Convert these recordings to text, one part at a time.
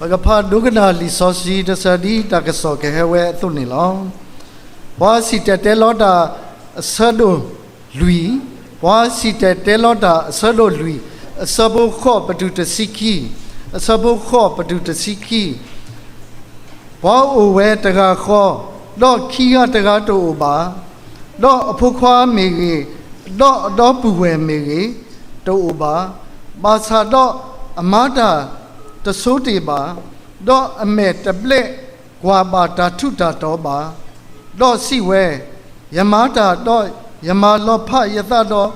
ဘဂဖာဒုက္ခနာလီစောစီတစဒီတကဆောကေဟဝဲသုနေလော ဘွာစီတတဲလောတာအဆဒိုလူီဘွာစီတတဲလောတာအဆဒိုလူီအစဘခောပတုတစီကီအစဘခောပတုတစီကီဘောအိုဝဲတကာခောတော့ခီကတကာတိုပါတော့အဖို့ခွာမေကြီးတော့တော့ပူဝဲမေကြီးတိုပါဘာသာတော့အမတာတဆိုးတေပါတော့အမေတပလက်ကွာပါတာထုတာတော့ပါ တော့စီဝဲယမတာတော့ယမလောဖယသတော့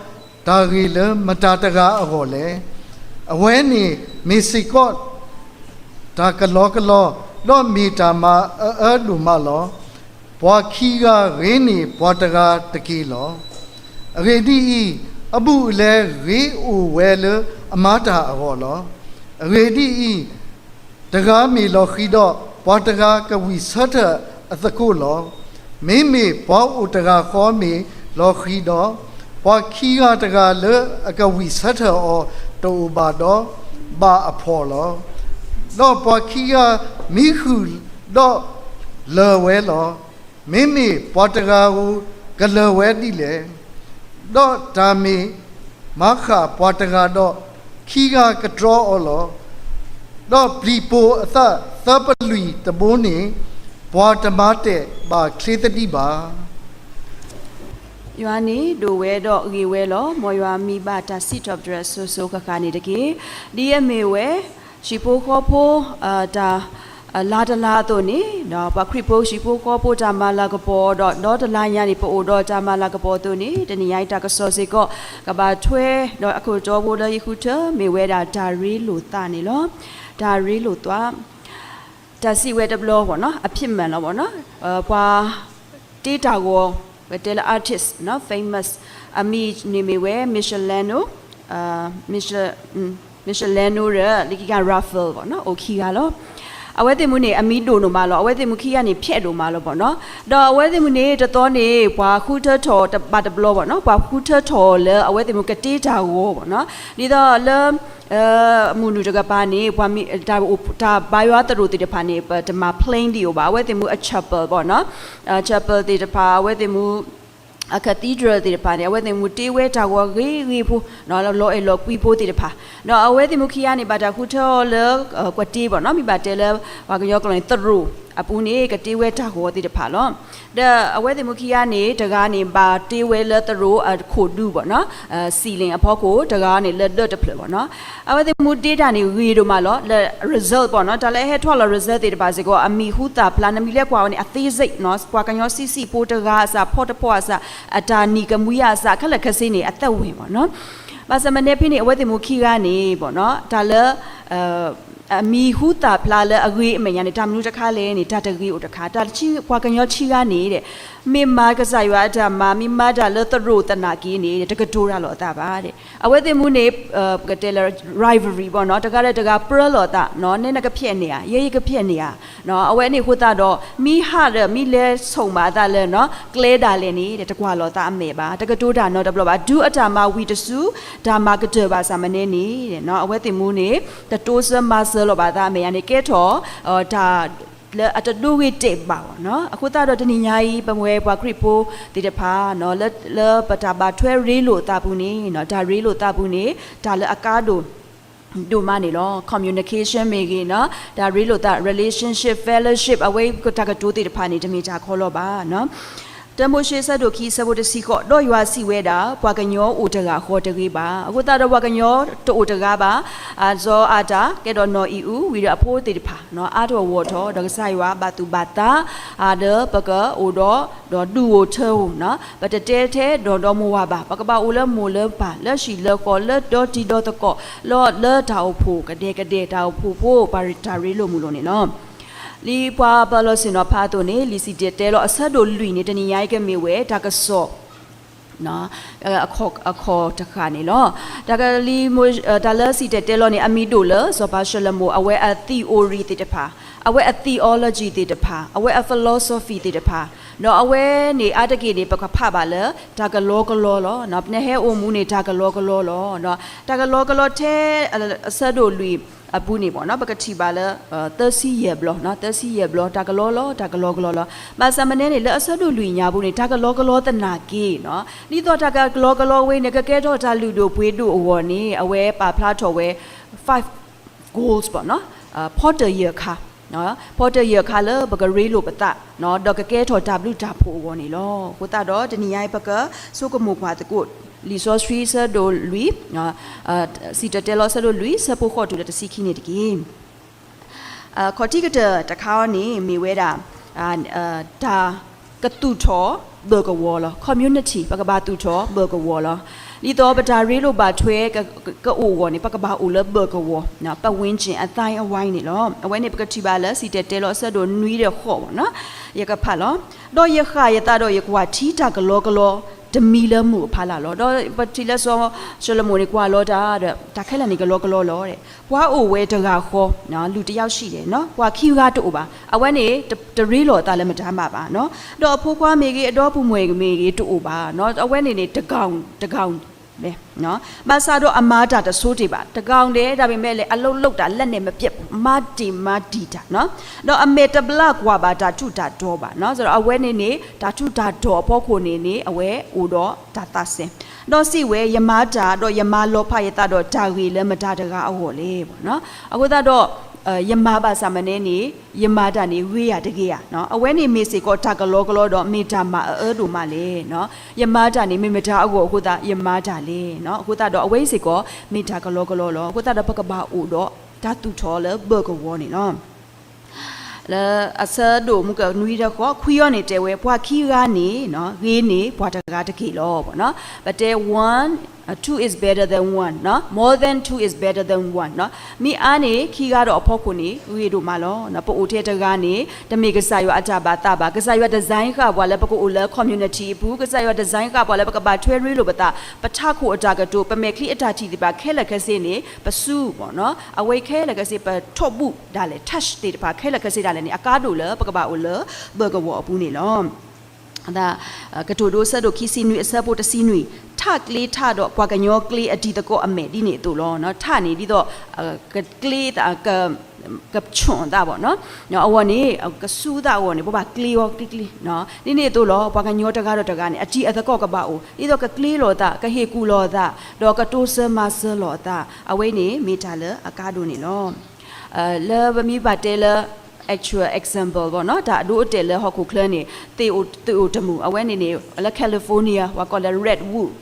ဒါဂီလမတာတကားအဟောလေအဝဲနေမေစီကော့ဒါကလောကလောတော့မီတာမှာအဲအဲလူမလောဘွာခီကရင်းနေဘွာတကားတကီလောအရေဒီဤအပုလဲရေအိုဝဲလအမတာအဟောလောအရေဒီဤတကားမီလောခီတော့ဘွာတကားကဝီဆတ်အသကုလော မိမိဘွာဥတကားခေါ်မီလောခီတော့ဘွာခီကတကားလအကဝီဆတ်အောတူပါတော့ဘာအဖော်လောတော့ပွားခီကမိခုတော့လော်ဝဲလော်မိမိပွားတကာကိုကလော်ဝဲတိလေတော့ဒါမီမခပွားတကာတော့ခီကကဒရောအော်လော်တော့ပလီပိုအသသပလူတဘိုးနေ ဘွာတမတဲ့ပါခလေတတိပါယွာနီဒိုဝဲတော့အေဝဲလောမော်ယွာမိဘတာစီတော့ဒရက်ဆိုဆိုခခနေတကေဒီယမေဝဲရှိပိုခေါ်ဖိုအာတာလာတလာတော့နေတော့ပခရပိုရှိပိုခေါ်ပိုတာမလာကပေါ်တော့တော့တလာညာနေပိုတော့တာမလာကပေါ်တော့နေတနည်းရိုက်တာကစောစေကောကဘာထွဲတော့အခုတော့ဘိုလရီခုထမေဝဲတာဒါရီလို့တာနေလောဒါရီလို့သွား ဒါစီဝဲတဘလောပေါ့နော်အဖြစ်မှန်တော့ပေါ့နော်အပွာတေးတာကို hotel artist နော် famous အမီနေမီဝဲ Michelano အာ Michel Michelano ရလီကီက Raffle ပေါ့နော် okay ကလော အဝဲတင်မှုနေအမီတိုနိုမလောအဝဲတင်မှုခီကနေဖြက်တိုမလောပေါ့နော်တော့အဝဲတင်မှုနေတတော်နေဘွာခူထထော်တပါတဘလောပေါ့နော်ဘွာခူထထော်လဲအဝဲတင်မှုကတေးတာကိုပေါ့နော်ဒီတော့လဲအဲအမှုနုတကပါနေဘွာမီဒါဒါဘိုင်ဝါတရူတီတဖာနေတမ plane ဒီကိုပါအဝဲတင်မှုအ chapel ပေါ့နော်အ chapel ဒီတဖာအဝဲတင်မှု အကတီဒရတီပါနေအဝဲတင်မူတေးဝဲတာကိုဂေးဂေးဖို့နော်လောအဲလောကွီဖို့တီတပါနော်အဝဲတင်မူခီယာနေပါတာခုထောလောကွတီပေါ့နော်မိပါတဲလဘာကရောကလိုတရူအပူနေကတေးဝဲတာကိုတီတပါလောဒါအဝဲတင်မူခီယာနေတကားနေပါတေးဝဲလတရူအခိုဒူပေါ့နော်အစီလင်အဖို့ကိုတကားနေလက်လက်တဖလပေါ့နော်အဝဲတင်မူတေးတာနေဝီတို့မှာလော result ပေါ့နော်ဒါလည်းဟဲထွာလော result တီတပါစေကိုအမီဟူတာပလန်နမီလက်ကွာနေအသေးစိတ်နော်ကွာကညောစီစီပိုတကားအစားဖော့တဖော့အစားအတာနီကမူရအစားခက်လက်ခက်စင်းနေအသက်ဝင်ပေါ့နော်ပါစမနေဖိနေအဝဲတင်မူခီကနေပေါ့နော်ဒါလည်းအဲ အမီဟူတာဖလာလဲအဂေးအမညာနေတာမနုတခါလဲနေဒါတဂေးဥတခါဒါချီကွာကညောချီကနေတဲ့မေမာကစားရွာဒါမာမီမာဒါလဲတရိုတနာကီနေတဲ့တကတိုးရလောအတာပါတဲ့အဝဲတင်မူနေကတဲလ rivalry ပေါ့နော်တကားတဲ့တကား pro လောတာနော်နည်းနကဖြစ်နေရရေးရေးကဖြစ်နေရနော်အဝဲနေဟိုတာတော့မီဟာတဲ့မီလဲဆုံပါတာလဲနော်ကလဲတာလဲနေတဲ့တကွာလောတာအမေပါတကတိုးတာနော်တဘလပါဒူအတာမဝီတဆူဒါမာကတဲ့ပါစာမနေနေတဲ့နော်အဝဲတင်မူနေတတိုးစမဆိုလိုပါသားမေယန်နေကဲထော်ဒါလက်အတဒူဝိတေပါဘောနော်အခုတော့တနင်္ညာရီပမွဲဘွားခရစ်ပိုးဒီတဖာနော်လက်လက်ပတာပါထွဲရီလို့တာဘူးနေနော်ဒါရီလို့တာဘူးနေဒါလက်အကားတို့တို့မနေလော communication မေကြီးနော်ဒါရီလို့တာ relationship fellowship away ကတကတူတီတဖာနေတမီကြခေါ်လို့ပါနော် တမိုရှေဆတ်တို့ခီဆဘိုတစီကောတော့ရွာစီဝဲတာဘွာကညောအိုတကဟောတကေးပါအခုတာတော့ဘွာကညောတို့အိုတကပါအာဇောအာတာကဲတော့နော်ဤဦးဝီရအဖိုးတေတဖာနော်အာတော်ဝော်တော်ဒကဆိုင်ဝါဘတူဘတာအာဒပကအိုတော့တော့ဒူဝထောနော်ပတတဲထဲတော့တော့မဝပါပကပအိုလဲမိုလဲပါလက်ရှိလကောလက်တော့တီတော့တကောလော့လဲတာအဖိုးကတဲ့ကတဲ့တာအဖိုးဖိုးပါရီတာရီလို့မူလို့နေနော် လီပွားဘလောစင်တော့ဖာတိုနေလီစီတဲလောအဆက်တို့လူနေတနီရိုက်ကမေဝဲဒါကဆော့နော်အဲအခေါ်အခေါ်တခါနေလောဒါကလီမိုဒါလစီတဲ့တဲလောနေအမီတိုလဆိုပါရှလမိုအဝဲအ theory တဲ့တဖာအဝဲအ theology တဲ့တဖာအဝဲအ philosophy တဲ့တဖာနော်အဝဲနေအတကေနေပကဖပါလေဒါကလောကလောလောနော်နေဟဲအိုမူနေဒါကလောကလောလောနော်ဒါကလောကလောထဲအဆက်တို့လူ အပူနေပေါ့နော်ပကတိပါလေ30ရဘလောနော်30ရဘလောဒါကလောလောဒါကလောကလောလောမဆမနေနေလေအဆက်တို့လူညာဘူးနေဒါကလောကလောတနာကေနော်ဒီတော့ဒါကလောကလောဝေးနေကကဲတော့ဒါလူတို့ပွေးတို့အဝေါ်နေအဝဲပါဖလားထော်ဝဲ5 goals ပေါ့နော်အာ porter year ခါနော် porter year ခါလဘကရေးလို့ပတနော်တော့ကကဲထော် w တာဖို့ဝေါ်နေလောကိုတာတော့တနီယိုင်ပကစုကမှုခွာတကုလီဆိုစထရီဆာဒိုလူနော်အာစီတ တဲလောဆာဒိုလူစပိုခေါ်တူတစီခိနေတကင်းအာခေါ်တိကတတခါနေမိဝဲတာအာအာဒါကတူထောဘဂဝေါ်လော community ပကဘာတူထောဘဂဝေါ်လောဒီတော့ပတာရေးလို့ပါထွဲကကအိုဝေါ်နေပကဘာအိုလဘဂဝေါ်နော်ပတ်ဝင်းကျင်အတိုင်းအဝိုင်းနေလောအဝဲနေပကတိပါလဲစီတတဲလောဆာဒိုနွီးတဲ့ခေါ်ပေါ့နော်ရကဖတ်လောတော့ရခရတာတော့ရကွာထီတာကလောကလော ဒမီလမှုဖာလာလောတော့ပတိလက်စောရှလမိုနေကွာလောတာတဲ့ဒါခဲလနေကလောကလောလောတဲ့ဘွားအိုဝဲတကခေါ်နော်လူတယောက်ရှိတယ်နော်ဘွားခီကားတူပါအဝဲနေတရီလောတာလည်းမတမ်းပါပါနော်တော့အဖိုးခွားမေကြီးအတော်ပူမွေမေကြီးတူပါနော်အဝဲနေနေတကောင်တကောင် ပဲနော်မဆာတော့အမားတာတဆိုးတွေပါတကောင်တယ်ဒါပေမဲ့လေအလုံးလုံးတာလက်နဲ့မပြတ်မတီမတီတာနော်တော့အမေတဘလကွာပါဒါထုတာတော့ပါနော်ဆိုတော့အဝဲနေနေဒါထုတာတော့အဖို့ခုနေနေအဝဲဦးတော့ဒါသစင်တော့စီဝဲယမားတာတော့ယမားလောဖရတာတော့ဒါရီလည်းမဒါတကားအဟော်လေပေါ့နော်အခုတော့အဲ ယမဘာသမနေနေယမတာနေဝေးရတကေရနော်အဝဲနေမေစီကောတာကလောကလောတော့မေတာမအဲဒူမလေနော်ယမတာနေမေမတာအခုအခုသာယမတာလေနော်အခုသာတော့အဝဲစီကောမေတာကလောကလောလောအခုသာတော့ပကဘာအိုတော့ဓာတူထောလေဘဂဝနေနော်လဲအစဒိုမကနွီရခေါခွီရနေတဲ့ဝဲဘွာခီကနေနော်ဂေးနေဘွာတကားတကေလောပေါ့နော် but there one uh, two is better than one เนาะ more than two is better than one เนาะမိအားနေခီကတော့အဖို့ခုနေဝေတို့မှာလောเนาะပို့တဲ့တကားနေတမေကစားရအကြပါတာပါကစားရဒီဇိုင်းကဘွာလဲပကုလ community ဘူးကစားရဒီဇိုင်းကဘွာလဲပကပါထွဲရီလို့ပတာပထခုအတာကတိုပမေခလီအတာတီဒီပါခဲလက်ခစေနေပစုပေါ့เนาะအဝေခဲလက်ခစေပထော့ဘူးဒါလေ touch တေတပါခဲလက်ခစေဒါလည်းနေအကားတို့လပကပါအိုလဘဂဝအပူနေလော ဒါကတိုဒိုဆတ်တို့ခီစီနွေအစဖို့တစီနွေထကလေးထတော့ပွားကညောကလေးအဒီတကောအမေဒီနေတူလောနော်ထနေဒီတော့ကလေးတာကကပ်ချွန်တာပေါ့နော်နော်အဝနေကဆူတာဝနေဘောပါကလီယောကလီကလီနော်ဒီနေတို့လောပွားကညောတကားတော့တကားနေအတီအတကောကပါအိုဒီတော့ကကလေးလောတာကဟေကူလောတာတော့ကတိုဆမဆလောတာအဝိနေမိတာလအကားတို့နေလောအဲလဘမီပါတဲလ actual example ပေါ့နော်ဒါအတို့အတယ်လဲဟောက်ခုခလနေတေအိုတေအိုတမှုအဝဲနေနေလဲ California ဟောကောလဲ redwood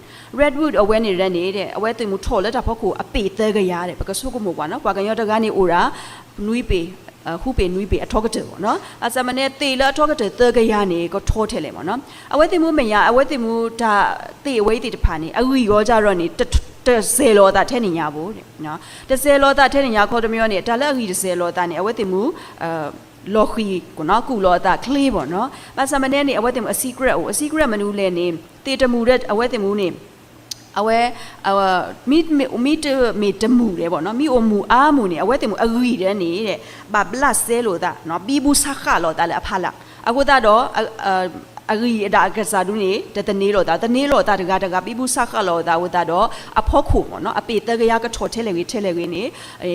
redwood အဝဲနေရနေတဲ့အဝဲတင်မှုထော်လက်တာဖောက်ခုအပေသေးကြရတယ်ဘကဆုကမို့ကွာနော်ကွာကညောတကနေအိုရာနွီးပေအခုပေနွီးပေအထောက်ကတဲ့ပေါ့နော်အစမနဲ့တေလအထောက်ကတဲ့သေးကြရနေကိုထောထဲလေပေါ့နော်အဝဲတင်မှုမရအဝဲတင်မှုဒါတေအဝဲတေတဖာနေအဝီရောကြတော့နေ တဆယ်လောတာထဲနေညာဘူးတဲ့နော်တဆယ်လောတာထဲနေညာခေါ်တမျိုးနေဒါလည်းအကြီးတဆယ်လောတာနေအဝဲတင်မှုအဲလော်ခီကိုနော်ကုလောတာကလေးပေါ့နော်ပါစမနဲ့နေအဝဲတင်မှုအ secret ကိုအ secret မနူးလဲနေတေတမှုတဲ့အဝဲတင်မှုနေအဝဲအဝမီမီတမီတမှုတယ်ပေါ့နော်မီအမှုအားမှုနေအဝဲတင်မှုအဂရီတဲ့နေတဲ့ဘာဘလတ်ဆဲလို့တာနော်ပြီးဘူးဆခလောတာလေအဖလာအခုတော့ အဂီအဒါကစားဒူနေတတနေလောတာတနေလောတာတကတကပြီးဘူးဆခလောတာဝတာတော့အဖို့ခုပေါ့နော်အပေတကရကထော်ထဲလေဝေထဲလေဝေနေအဲ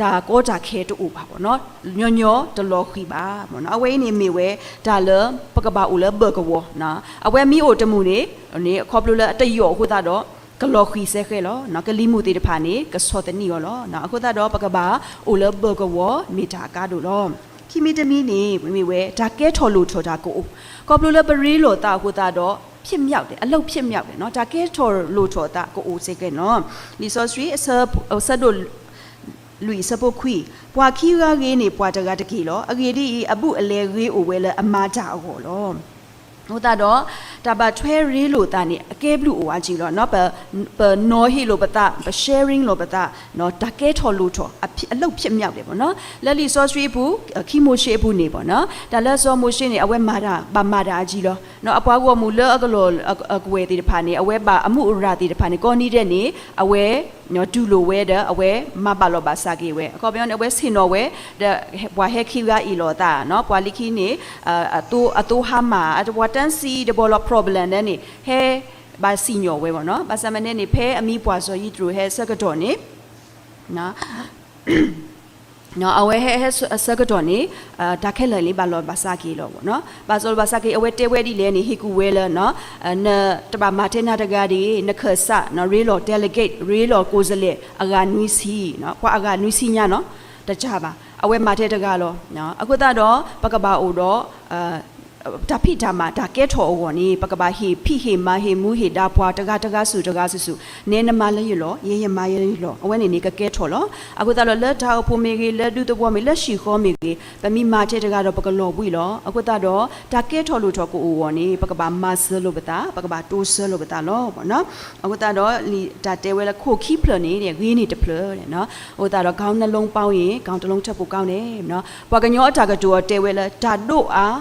ဒါကောတာခဲတူပါပေါ့နော်ညောညောတလောခီပါပေါ့နော်အဝဲနေမေဝဲဒါလပကပါဦးလဘကဝနော်အဝဲမီအိုတမှုနေနေခေါပလိုလအတယောဟိုတာတော့ကလောခီဆဲခဲလောနော်ကလီမှုတေတဖာနေကစောတနီရောလောနော်အခုတာတော့ပကပါအိုလဘကဝမီတာကားတို့လော ခီမီတမီနေမိမိဝဲဒါကဲထော်လို့ထော်တာကိုကောပလိုလပရီလိုတာဟိုတာတော့ဖြစ်မြောက်တယ်အလုတ်ဖြစ်မြောက်တယ်เนาะဒါကဲထော်လို့ထော်တာကိုအိုစေကဲเนาะလီဆိုစရီအဆပ်ဆတ်တို့လူစပုတ်ခွီပွာခီရာဂေးနေပွာတကတကီလောအဂေဒီအပုအလဲဂေးအိုဝဲလဲအမာကြအော်လော ဟိုတာတော့တဘာထွဲရီလို့တာနေအကဲဘလူအိုဝါကြီးတော့เนาะပပနော်ဟီလို့ပတာပ sharing လို့ပတာเนาะတကဲထော်လို့ထော်အဖြစ်အလုတ်ဖြစ်မြောက်တယ်ပေါ့เนาะလက်လီ sorcery ဘူးခီမိုရှေဘူးနေပေါ့เนาะဒါလက်ဆောမိုရှေနေအဝဲမာတာဘာမာတာကြီးလို့เนาะအပွားကောမူလောအကလောအကွေတီတဖာနေအဝဲပါအမှုအရာတီတဖာနေကောနီတဲ့နေအဝဲ နော်ဒူလိုဝဲတဲ့အဝဲမပါလောပါစာကေဝဲအကောပြောနေအဝဲစင်တော်ဝဲတဲ့ဘွာဟက်ခီဝါအီလောတာနော်ဘွာလိခီနေအတူအတူဟာမာအတဝတန်စီဒဘောလ problem နဲ့နေဟဲဘာစီညောဝဲပေါ့နော်ဘာစမနေနေဖဲအမိပွာဆိုရီထရဟဲစကတော်နေနော် နော်အဝဲဟဲဟဲဆကတော့နေအာဒါခဲလလေးဘာလောဘာစာကီလောပေါ့နော်ဘာဆိုဘာစာကီအဝဲတဲဝဲဒီလဲနေဟီကူဝဲလနော်အနတဘာမာတေနာတကာဒီနခဆာနော်ရီလော delegate ရီလောကိုဇလေအဂါနွီစီနော်ကွာအဂါနွီစီညာနော်တကြပါအဝဲမာတေတကာလောနော်အခုတော့ပကဘာအိုတော့အာ ဒါဖိဒါမာဒါကဲထော်ဝနီပကဘာဟီဖိဟေမာဟေမူဟေဒါပွားတကာတကာစုတကာစုစုနဲနမလဲရလောရေရမရလောအဝဲနေနေကကဲထော်လောအခုတော့လက်ထောက်ဖို့မေကြီးလက်ဒုတဘွားမေလက်ရှိခေါ်မေကြီးဗမီမာတဲ့တကာတော့ပကလောပွေလောအခုတော့ဒါကဲထော်လို့ထော်ကိုအိုဝနီပကဘာမဆလို့ပတာပကဘာတိုးဆလို့ပတာလောပေါ့နော်အခုတော့လီဒါတဲဝဲလခိုခီဖလနေတဲ့ဂင်းနေတဖလတဲ့နော်ဟိုတော့ခေါင်းနှလုံးပေါင်းရင်ခေါင်းတစ်လုံးထပ်ဖို့ကောင်းတယ်နော်ဘွာကညောအတာကတူတဲဝဲလဒါတို့အား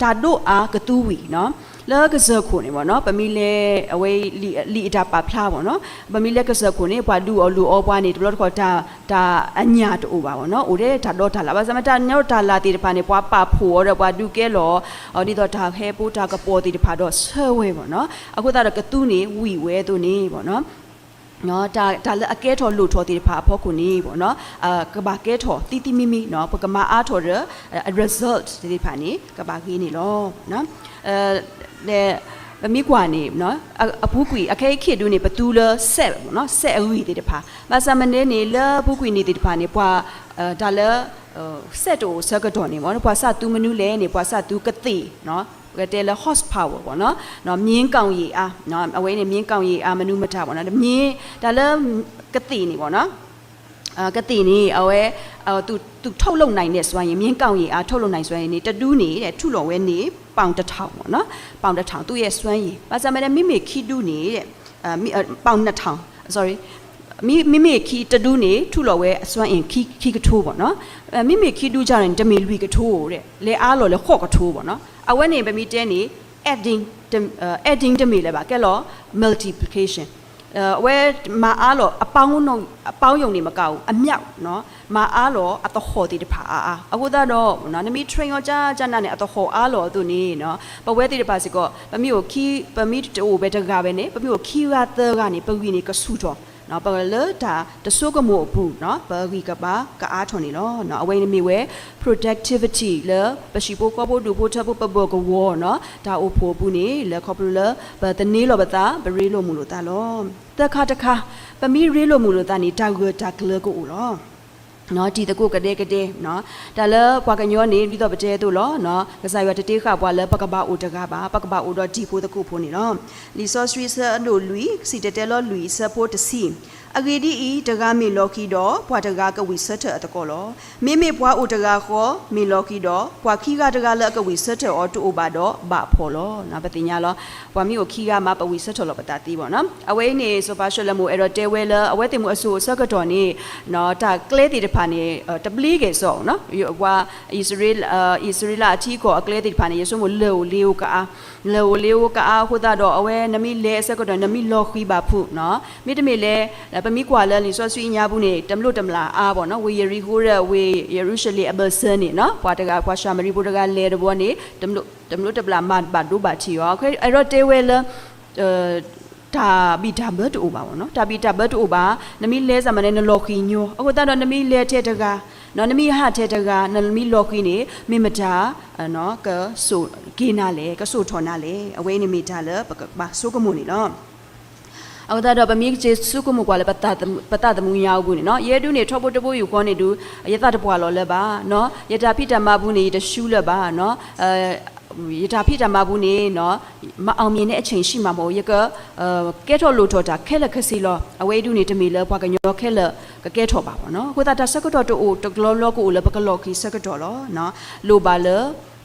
ဒါတို့အားကတူးဝီနော်လောကစခုနေပေါ့နော်ပမီလေအဝေးလီလီအတာပါဖလားပေါ့နော်ပမီလေကစခုနေဘွာလူအလူအပွားနေတလို့ခေါ်ဒါဒါအညာတူပါပေါ့နော်ဦးတဲ့ဒါတော့ဒါလာပါစမတာညောဒါလာတီတဖာနေဘွာပါဖို့တော့ဘွာဒုကဲလောအော်ဒီတော့ဒါဟဲပိုးဒါကပေါ်တီတဖာတော့ဆွဲဝဲပေါ့နော်အခုတော့ကတူးနေဝီဝဲသူနေပေါ့နော် နော်ဒါဒါလည်းအကဲထော်လို့ထော်တီဖာဖို့ခုနေပေါ့နော်အာကဘာကဲထော်တီတီမီမီနော်ပကမာအားထော်ရ result ဒီဖာနေကဘာကြီးနေလောနော်အဲလေမိကွာနေနော်အပူကွီအခဲခေတူနေဘတူလဆက်ပေါ့နော်ဆက်အဝီတေတဖာဘာသမနေနေလပူကွီနေတေတဖာနေပွာအဲဒါလ ဆက်တိုဆကတော့နေပေါ့နော်ပွာစတူမနူးလဲနေပွာစတူကတိနော်ကတဲလ horsepower ပေါ့နော်။နော်မြင်းကောင်ရည်အားနော်အဝဲနေမြင်းကောင်ရည်အားမနုမထပေါ့နော်။မြင်းဒါလည်းကတိနေပေါ့နော်။အာကတိနေအဝဲအော်သူသူထုတ်လုံနိုင်တဲ့စွမ်းရည်မြင်းကောင်ရည်အားထုတ်လုံနိုင်စွမ်းရည်နေတတူးနေတဲ့ထုလော်ဝဲနေပေါင်တစ်ထောင်ပေါ့နော်။ပေါင်တစ်ထောင်သူ့ရဲ့စွမ်းရည်။ဘာသာမဲမိမိခီတူးနေတဲ့အာပေါင်နှစ်ထောင် sorry မိမိမိခီတတူးနေထုလော်ဝဲအစွမ်းအင်ခီခီကထိုးပေါ့နော်အဲမိမိခီတူးကြရင်တမီလူကထိုးတဲ့လေအားလော်လေခော့ကထိုးပေါ့နော်အဝဲနေပမီတဲနေ adding adding တမီလဲပါကဲလော multiplication အဲဝဲမအားလောအပေါင်းတော့အပေါင်းယုံနေမကောက်ဘူးအမြောက်နော်မအားလောအတခေါ်တီတဖာအားအားအခုတော့နော်နမီ train ရောကြာကြာနာနေအတခေါ်အားလောသူနေနော်ပဝဲတီတဖာစီကောပမီကိုခီပမီတိုပဲတကားပဲနေပမီကိုခီရတဲ့ကနေပဝီနေကဆူတော့ နော်ပကလဒါတဆုကမို့ဘူးနော်ပဂီကပါကအားထွန်နေလောနော်အဝိနေမီဝဲ productivity လပရှိပိုကဘောဒူပိုထဘပဘောကဝေါ်နော်ဒါအိုဖိုဘူးနေလခေါပလဘတနေလောဘတာဘရီလိုမူလို့တာလောတခါတခါပမီရီလိုမူလို့တာနေတောက်ရတာကလကိုလော နော်ဒီတကုကတဲ့ကတဲ့နော်ဒါလဘွာကညောနေပြီးတော့ပတဲတို့လောနော်ကစားရတတေးခဘွာလပကပအိုတကပါပကပအိုတော့ဒီဖို့တကုဖို့နေလောလီဆော့စထရီဆာလို့လူစီတတဲလောလူဆပ်ဖို့တစီ အဂေဒီဤတကားမီလော်ကီတော့ဘွာတကားကဝီဆက်ထအတကောလောမိမိဘွာအိုတကားခေါ်မီလော်ကီတော့ဘွာခီကတကားလကဝီဆက်ထအော်တူအိုဘာတော့ဘာဖော်လောနော်ပတိညာလောဘွာမီကိုခီကမပဝီဆက်ထလောပတာတီးပေါ့နော်အဝဲနေဆိုပါရှလမိုအဲ့တော့တဲဝဲလအဝဲတင်မှုအဆူဆက်ကတော်နေနော်ဒါကလဲတီတဖာနေတပလီကေဆောနော်ဘွာဣသရေလဣသရေလအထီကိုအကလဲတီတဖာနေယေဆုမလောလီယိုကာလောလီယိုကာခုဒါတော့အဝဲနမီလဲဆက်ကတော့နမီလောခီပါဖုနော်မိတမီလဲပမီကွာလဲလီဆွဆွီညာဘူးနေတမလို့တမလာအားပေါ့နော်ဝေယရီဟိုရဝေယေရုရှလေအဘဆန်နေနော်ဘွာတကဘွာရှာမရီဘုတကလဲတဘောနေတမလို့တမလို့တပလာမတ်ဘတ်ဒူဘာချီရောခဲအဲ့တော့တေဝဲလအဲဒါဘီဒါဘတ်အိုပါဘောနော်ဒါဘီဒါဘတ်အိုပါနမီလဲစမနေနလော်ခီညိုအခုတော့နမီလဲတဲ့တကားနော်နမီဟာတဲ့တကားနမီလော်ခီနေမိမတာနော်ကဆိုဂေနာလေကဆိုထော်နာလေအဝဲနေမိတာလေပကဘာဆိုကမူနေနော် အော်ဒါတော့ပမိကျေစုကမှုကွာလေပတပတတမှုရောက်ဘူးနော်ရဲတူနေထောဖို့တဖို့ယူခေါနေတူယတတပွားလောလဲပါနော်ယတာဖိတမဘူးနေတရှူးလဲပါနော်အဲယတာဖိတမဘူးနေနော်မအောင်မြင်တဲ့အချိန်ရှိမှာမဟုတ်ရကအဲကဲထော်လို့ထော်တာခဲလက်ခစီလောအဝဲတူနေတမီလဲဘွားကညောခဲလက် ကကကဲထော်ပါပေါ့နော်ကိုတာတာစကတော်တူတကလောလောကိုလပကလောကီစကတော်လောနော်လိုပါလေ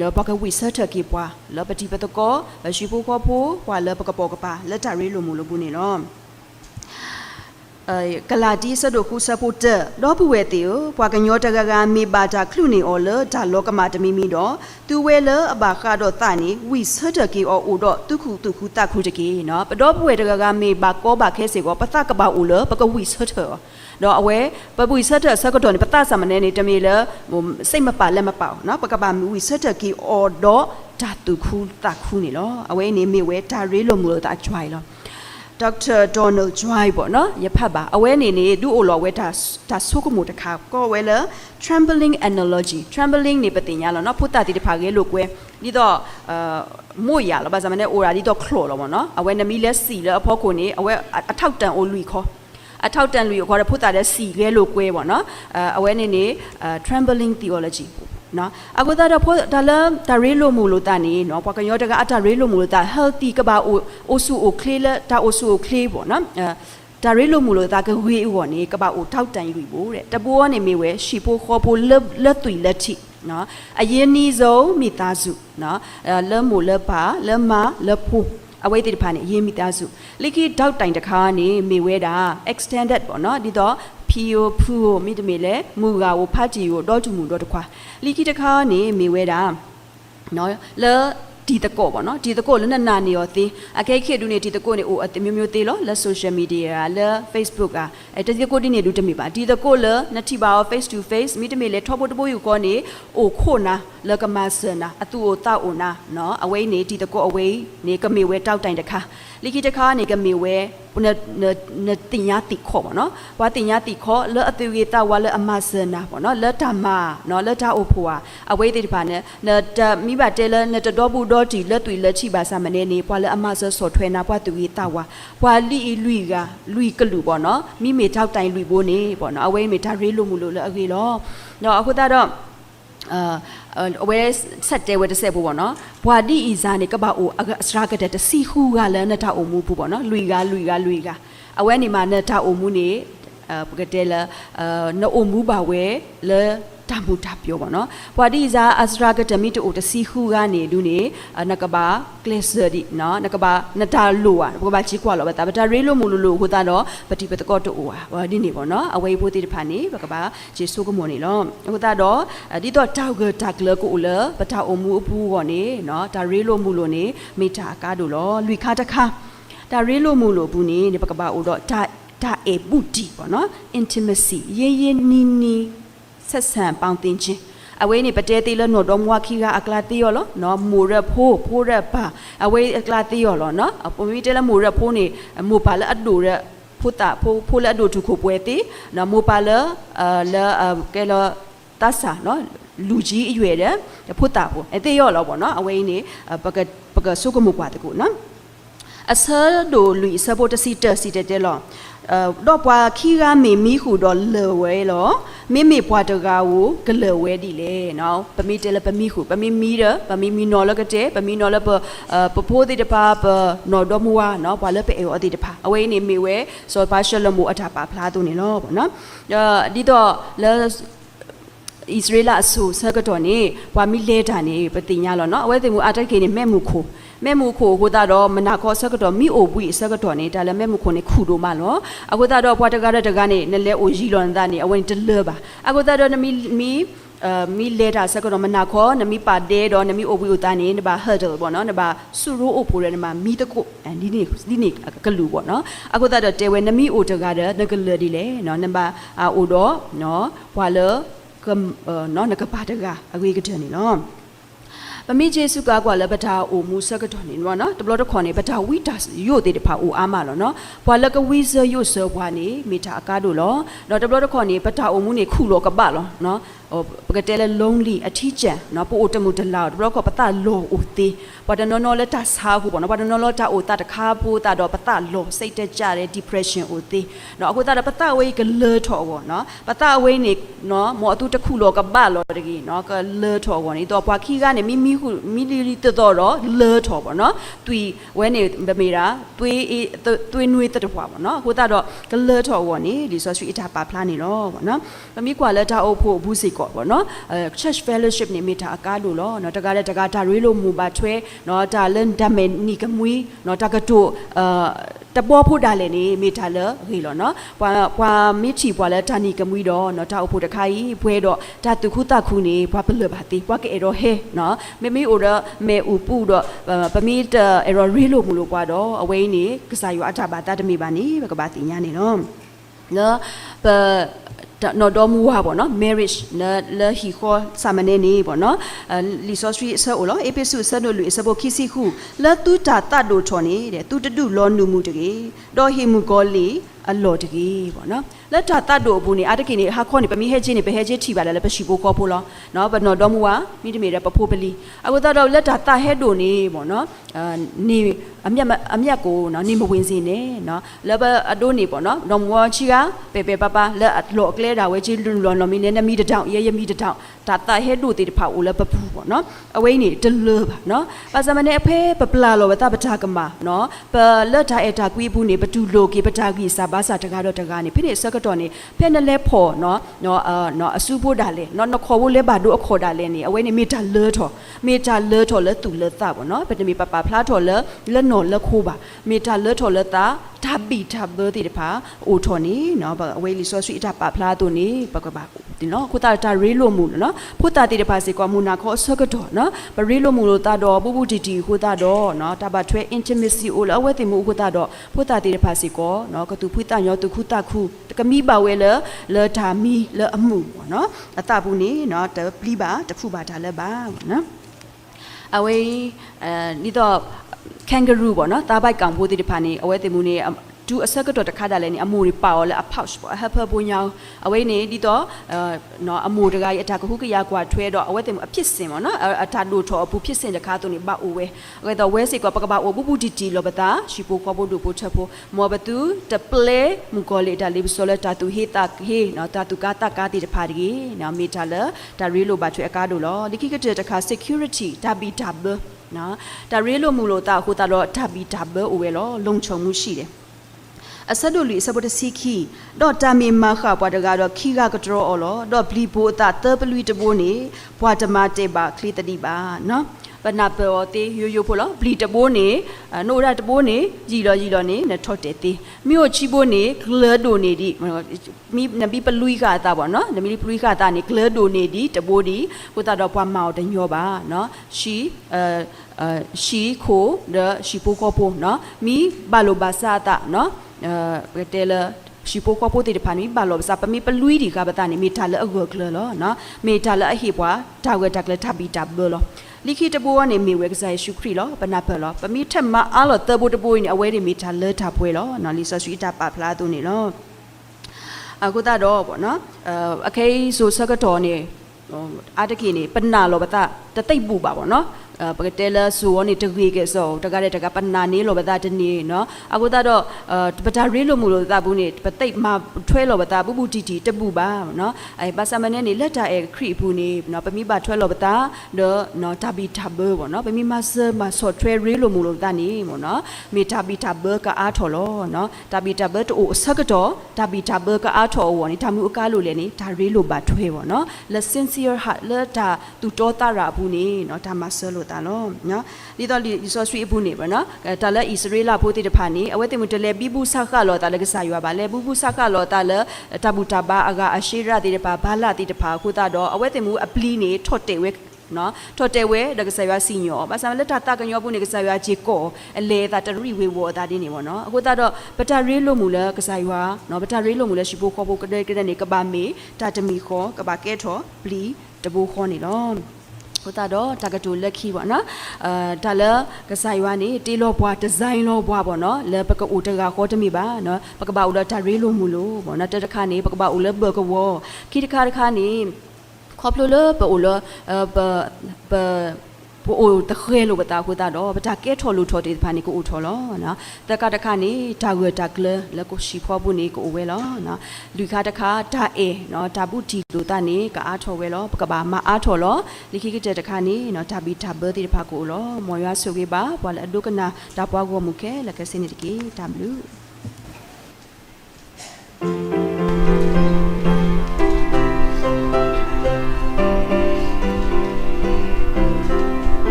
လောပကဝိစထကေပွားလောပတိပတကောရှိဖို့ခေါ်ဖို့ပွာလပကပေါ်ကပါလက်တရီလိုမူလိုဘူးနေနော်အဲကလာတီဆဒိုခုဆပ်ဖို့တတော့ဘူးဝဲတေကိုပွာကညောတကကမေပါတာခလူနေအော်လဒါလောကမာတမီမီတော့သူဝဲလအဘာခါတော့တနိဝိဆဒကေအော်အိုတော့တုခုတုခုတခုတကေနော်ပတော့ဘူးဝဲတကကမေပါကောပါခဲစေကောပသကပါအိုလပကဝိဆဒ တော့အဝဲပပူဆဒဆကတော့ပတသမနေနေတမီလဟိုစိတ်မပါလက်မပါနော်ပကပါဝိဆဒကေအော်တော့ဒါတုခုတခုနေလောအဝဲနေမေဝဲဒါရေးလို့မလို့တာကြွိုင်လောဒေါက်တာဒေါ်နယ်ဂျွိုင်းပေါ့နော်ရဖတ်ပါအဝဲနေနေဒူအိုလောဝဲတာဒါဆုကမှုတခါကောဝဲလာ trembling analogy trembling နေပတင်ညာလောနော်ဖုတ်တာတိတဖာကဲလို့ကွဲဒီတော့အာမို့ရလောဘာဇမနဲ့အိုရာဒီတော့ခလောလောပေါ့နော်အဝဲနမီလက်စီလအဖို့ကိုနေအဝဲအထောက်တန်အိုလူခေါ် အထောက်တန်လူခေါ်တဲ့ဖုတ်တာတဲ့စီကဲလို့ကွဲပေါ့နော်အဝဲနေနေ trembling theology နော်အခုဒါတော့ဖို့ဒါလဒါရေလိုမူလို့တာနေနော်ပကရောတကအတာရေလိုမူလို့တာ healthy ကပါအိုအိုဆူအို clear လက်ဒါအိုဆူအို clear ပေါ့နော်အဲဒါရေလိုမူလို့တာကဝေးဝော်နေကပါအိုထောက်တန်ယူဖို့တဲ့တပိုးကနေမိဝဲရှီပိုခေါ်ပိုလက်လက်သွီလက်ထိနော်အရင်နီးဆုံးမိသားစုနော်အဲလက်မူလက်ပါလက်မလက်ဖို့ အဝိတိတဖာနေရေးမိသားစုလိခိတောက်တိုင်တခါနေမိဝဲတာ extended ပေါ့နော်ဒီတော့ဖီယိုဖူကိုမိတမေလဲမူကာကိုဖတ်တီကိုတော့တူမူတော့တခွာလီကီတခါနေမေဝဲတာနော်လဲ ဒီတကောပေါ့နော်ဒီတကောလည်းနာနေရောသေးအခဲခေတူနေဒီတကောနေအိုအတမျိုးမျိုးသေးလို့လဲ social media လဲ Facebook ကအဲတဒီကိုဒီနေလူတမိပါဒီတကောလဲနတိပါ face to face မိတမေလဲထောပေါ်တပိုးယူကောနေအိုခိုနာလကမဆနာအတူအိုတောက်အိုနာနော်အဝေးနေဒီတကောအဝေးနေကမေဝဲတောက်တိုင်တခါလီကီတခါနေကမေဝဲ နနတင်ညာတိခေါ်ပေါ့နော်ဝါတင်ညာတိခေါ်လဲအတူကြီးတာဝါလဲအမဆနာပေါ့နော်လက်တမနော်လက်တအိုဖွာအဝေးတိတပါနဲ့နတမိဘတဲလဲနတတော်ဘူးတော်တီလက်တွေလက်ချိပါစာမနေနေပွာလဲအမဆဆော်ထွဲနာပွာတူကြီးတာဝါပွာလီလူကလူကလူပေါ့နော်မိမေထောက်တိုင်လူဖို့နေပေါ့နော်အဝေးမေဒါရေးလို့မလို့လဲအကြီးလောနော်အခုတော့အာ အဝဲဆက်တဲဝဲတစ်ဆက်ဖို့ပေါ့နော်ဘွာဒီဤဇာနေကပအိုအစရာကတဲ့တစီခုကလည်းနထအိုမှုဖို့ပေါ့နော်လူကလူကလူကအဝဲနေမှာနထအိုမှုနေအပကတဲလာအနိုအိုမှုပါဝဲလဲ တမှုတာပြောပါနော်ဘွာဒီဇာအစရာကတမီတိုတစီခုကနေလူနေနကဘာကလစ်စဒီနော်နကဘာနတာလိုอ่ะဘကဘာချီကွာလောပဲတာဘတာရေးလို့မလို့လို့ဟိုတာတော့ပတိပတကောတိုอ่ะဘာဒီနေပေါ့နော်အဝေးဖို့တိတဖာနေဘကဘာဂျေဆုကမောနေလောဟိုတာတော့ဒီတော့တောက်ကတက်လကိုလပတာအမှုအပူကောနေနော်ဒါရေးလို့မလို့နေမိတာကားတို့လောလူခါတခါဒါရေးလို့မလို့ဘူးနေဒီဘကဘာအိုတော့ဒါဒါအေဘူတီပေါ့နော် intimacy ရေးရေးနီးနီး ဆက်ဆံပေါင်းတင်ခြင်းအဝေးနေပတဲတီလနော်တော်မွားခီကအကလာတီရောလောနော်မူရဖိုးဖိုးရပါအဝေးအကလာတီရောလောနော်အပမီတဲလမူရဖိုးနေမူပါလအဒူရဖုတာဖိုးဖိုးလအဒူထုခုပွဲတီနော်မူပါလအလကဲလတဆာနော်လူကြီးအရွယ်တဲ့ဖုတာဖိုးအတေရောလောပေါ့နော်အဝေးနေပကပကဆုကမှုကွာတကူနော်အဆာဒိုလူစဘိုတစီတစီတဲတဲလောတော့ပွာခီကမေမီခုတော့လဝဲလော မိမိဘွားတကာကိုဂလဝဲဒီလေနော်ပမိတယ်ပမိခုပမိမီရပမိမီနော်လကတဲ့ပမိနော်လပပဖိုးတိတပါပနော်ဒမွာနော်ဘွာလပအေအတိတပါအဝဲနေမိဝဲဆိုပါရှလမိုအတာပါဖလားသူနေလောပေါ့နော်အဲဒီတော့လဲอิสราเอลสู่เซกตอนนี้ว่ามีเลดานี่ปฏิญญาแล้วเนาะเอาไว้ติมูอาตักเกนี่แม่มูโค မဲ့မှုခိုဟိုတာတော့မနာခေါ်ဆကတော့မိအိုပွိဆကတော့နေတာလည်းမဲ့မှုခိုနေခုတို့မလောအခုတာတော့ဘွားတကားတကားနေနလဲအိုရီလွန်တာနေအဝင်တလပါအခုတာတော့နမီမီအာမီလေတာဆကတော့မနာခေါ်နမီပါတဲတော့နမီအိုပွိဥတာနေနဘာဟတ်တယ်ပေါ့နော်နဘာဆူရိုးအိုပိုရဲနမမီတကုအဲဒီနေဒီနေကလူပေါ့နော်အခုတာတော့တဲဝဲနမီအိုတကားတဲ့နကလဒီလေနော်နဘာအိုတော့နော်ဘွာလောကနော်နကပါတကအဝေးကတဲ့နေနော် ပမိဂျေစုကကွာလပတာအိုမူဆကတော်နေနော်နော်တဘလတော့ခေါ်နေပတာဝိတာယို့တဲ့တဖာအိုအားမလောနော်ဘွာလကဝိဇယို့ဆောဘွာနေမိတာအကားတို့လောနော်တဘလတော့ခေါ်နေပတာအိုမူနေခုလောကပလောနော်ဟိုပကတဲလေ lonely အထီးကျန်နော်ပို့တမှုတလောက်ဘလောကပတလောအိုတီ ပဒနော်နော်လက်တာဆာခုပေါ့နော်ပဒနော်လောတာအိုတာတခါပို့တာတော့ပတလောစိတ်တက်ကြတဲ့ depression အိုတီနော်အခုတာပတဝေးကလေထော်ပေါ့နော်ပတဝေးနေနော်မောအတူတခုလောကဘလောတကြီးနော်ကလေထော်ပေါ့နေတော့ဘွာခီကနေမိမိခုမိလီလီတတော်တော့လေထော်ပေါ့နော်တွီဝဲနေမေတာတွေးတွေးနွေးတတဘွာပေါ့နော်အခုတာတော့ကလေထော်ပေါ့နေဒီဆိုဆွေအတာပါဖလားနေတော့ပေါ့နော်မမိကွာလက်တာအုပ်ဖို့ဘူးစီကောပေါ့နော်အဲ church fellowship နေမိတာအကားလို့လောနော်တကားတဲ့တကားဒါရွေးလို့မူပါထွဲနော်ဒါလန်ဒမဲနီကမွီနော်တကတို့အာတပေါ်ဖို့ဒါလည်းနေမိတာလခေလောနော်ပွာပွာမိချီပွာလဲဒါနီကမွီတော့နော်တာအုပ်ဖို့တခါကြီးဘွဲတော့ဒါသူခုတခုနေဘွာဘလပါတီဘွာကေရောဟဲနော်မိမိအိုရမေဥပူတော့ပမီတအရောရီလို့မလို့ကွာတော့အဝိနေကစားယူအထဘာတာတမီပါနေဘကပါတီညာနေနော်နော်ပ နော်တော်မူဟာပေါ့နော် marriage နော်လဟီခေါ်စာမနေနေပေါ့နော်လီဆိုစထရီဆောလောအေပစုဆနိုလူစဘခိစီခုလတူတာတတ်တို့ချော်နေတဲ့တူတတူလောနူမှုတကေတော့ဟီမူကောလီအလော်တကြီးပေါ့နော်လက်တာတတ်တို့ဘူးနေအတကိနေဟာခေါနေပမိဟဲချင်းနေဘဟဲချင်းထီပါလဲပရှိဖို့ခေါ်ဖို့လောနော်ဘနော်တော်မူဝါမိတမေရပဖိုးပလီအခုတော့လက်တာတဟဲတို့နေပေါ့နော်အာနေအမျက်အမျက်ကိုနော်နေမဝင်စင်းနဲ့နော်လက်ဘအတိုးနေပေါ့နော်တော်မူဝါချီကပေပေပပလက်လော်ကလဲတာဝဲချင်းလွန်လွန်နော်မီနေနမီတထောင်ရဲရမီတထောင်တာတဟဲတို့တေတဖောက်ဦးလဲပပူပေါ့နော်အဝိနေတလပါနော်ပါစမနေအဖဲပပလာလောဝတပတာကမနော်ပလက်တာအတာကွေးဘူးနေဘတူလိုကေပတာကီစာဘာစာတကားတော့တကားနေဖိနေစကတော့နေဖဲနလဲဖော်နော်နော်အာနော်အစုဖို့တာလေနော်နခေါ်ဖို့လဲပါတို့အခေါ်တာလဲနေအဝဲနေမီတာလဲထော်မီတာလဲထော်လဲတူလဲတာပေါ့နော်ပတမီပပဖလားထော်လဲလဲနော်လဲခိုးပါမီတာလဲထော်လဲတာဓာဘီဓာဘတိတဖာအိုထော်နေနော်အဝဲလီဆော့ဆွီတာပဖလားတို့နေပကပါဒီနော်ခုတာတာရေးလို့မှုနော်ဖုတာတိတဖာစေကွာမူနာခေါ်ဆကတော့နော်ပရေးလို့မှုလို့တာတော့ပူပူတီတီခုတာတော့နော်တဘထွဲ intimacy အိုလအဝဲတင်မှုခုတာတော့ဖုတာတိတဖာစေကောနော်ကတူဖုတာညောတူခုတာခုကမိပါဝဲလလဒါမီလအမှုပေါ့နော်အတဘူးနေနော်တပလီပါတခုပါဒါလည်းပါပေါ့နော်အဝေးအဲဒီတော့ kangaroo ပေါ့နော်တားပိုက်ကောင်ဖို့တိတဖာနေအဝဲတင်မှုနေ ဒူအဆက်ကတော့တခါတည်းလည်းနေအမိုတွေပါရောလဲအဖောက်ပေါ့အဟဖပွန်ညောင်းအဝိနေဒီတော့အဲနော်အမိုတကားရအတာကခုကရကွာထွဲတော့အဝဲတင်အဖြစ်စင်ပေါ့နော်အတာတို့ထော်အပူဖြစ်စင်တခါသူနေပါအိုဝဲအဝဲတော့ဝဲစီကပကပါအိုပူပူတီတီလောပတာရှိပိုကဘောဒူပိုချက်ဖို့မောဘတူတပလေမူကောလေတာလိဘဆိုလတာတူဟေတာဟေနော်တာတူကာတာကာတီတဖာဒီနော်မီတာလာဒါရီလိုပါထွဲအကားတို့လောဒီခိကတဲ့တခါ security ဒါဘီဒါဘနော်ဒါရီလိုမူလို့တာဟိုတာတော့ဒါဘီဒါဘအိုဝဲလောလုံခြုံမှုရှိတယ် အဆက်တို့လီစပတစီခီတော့တာမီမခပွားတကတော့ခီကကတော်အော်လောတော့ဘလီဘိုတာတပလူတဘိုးနေဘွာတမတေပါခလီတတိပါနော်ပနာပေါ်တေယိုယိုဖိုလောဘလီတဘိုးနေနိုရတဘိုးနေကြီးလောကြီးလောနေနထော့တေတေမြို့ချီဘိုးနေဂလဒိုနေဒီမိနဘီပလူီကတာပေါ့နော်နမီပလူီကတာနေဂလဒိုနေဒီတဘိုးဒီကိုတာတော့ဘွာမောက်တညောပါနော်ရှီအဲအဲရှီခိုဒရှီပိုကောပိုနော်မီဘလိုဘာစာတာနော် အဲတဲလာရှိပိုကပိုတေတဖာနီဘာလောစာပမီပလူီဒီကပတာနေမေတာလအဂကလလောနော်မေတာလအဟိပွားတာဝတက်လထဘီတာဘလောလိခိတဘောကနေမေဝဲကစားရှုခရီလောပနာဖလောပမီထက်မအားလောတဘောတဘောနေအဝဲနေမေတာလထပွဲလောနော်လီဆာဆွီတာပါဖလာသူနေလောအခုတာတော့ပေါ့နော်အခဲဆိုစကတော်နေအာတကိနေပနာလောပတာတသိပ်ပူပါပေါ့နော် ပကတဲလာဆူဝနေတကြီးကစောတကတဲ့တကပနာနေလောဘတာတနေနော်အခုတော့ပတာရေးလို့မလို့တာဘူးနေပသိပ်မထွဲလောဘတာပူပူတီတီတပူပါနော်အဲပါစမနေနေလက်တာအဲခရီဘူးနေနော်ပမိပါထွဲလောဘတာတော့နော်တဘီတဘဘောနော်ပမိမဆမဆော့ထွဲရေးလို့မလို့တာနေမို့နော်မေတဘီတဘကအားထော်လောနော်တဘီတဘတိုဆကတော့တဘီတဘကအားထော်ဝနေတမှုအကားလို့လေနေဒါရေးလို့ပါထွဲပေါ့နော် the sincere heart လက်တာသူတော်တာရာဘူးနေနော်ဒါမဆလို့တာလောနော်ဒီတော့ဒီဆိုဆွေဘူးနေပါနော်တာလက်ဣစရေလဘိုးတိတဖာနေအဝဲတင်မတလဲဘီဘူးဆခလောတာလကဆာယူပါလေဘူးဘူးဆခလောတာလတဘူတဘာအကအရှိရတိတဖာဘာလာတိတဖာခုတာတော့အဝဲတင်မှုအပလီနေထော့တေဝဲနော်ထော်တဲဝဲဒကဆာရွာစီညောဘာသာလက်တာတကညောဘူးနေကဆာရွာဂျေကောအလေတာတရီဝေဝတာဒီနေပေါ့နော်အခုတော့ပတာရေးလို့မူလဲကဆာရွာနော်ပတာရေးလို့မူလဲရှိဖို့ခေါ်ဖို့ကတဲ့ကတဲ့နေကဘာမေတာတမီခေါ်ကဘာကဲထော်ပလီတဘူခေါ်နေလော ကိုတာတော့တာဂတိုလက်ခီပေါ့နော်အာဒါလကဆိုင်ဝါနေတေလောဘွားဒီဇိုင်းလောဘွားပေါ့နော်လေပကအိုတကခေါ်တမိပါနော်ပကပအိုလတာရီလိုမူလို့ပေါ့နော်တတခါနေပကပအိုလဘကဝခိတခါတခါနေခေါပလိုလပအိုလပပ ဘို့အိုတခဲလို့ပတာခုတာတော့ပတာကဲထော်လို့ထော်တေဖာနေကိုအိုထော်လောနော်တကတခနေဒါဝဒါကလလကိုရှိဖောဘူးနေကိုအိုဝဲလောနော်လူခတခဒါအေနော်ဒါဘူးဒီလို့တနေကအားထော်ဝဲလောပကပါမအားထော်လောလိခိကတဲ့တခနေနော်ဒါဘီဒါဘတိဖာကိုလောမော်ရွာဆွေပါဘွာလအဒုကနာဒါပွားကိုမူခဲလကစနေတကေ W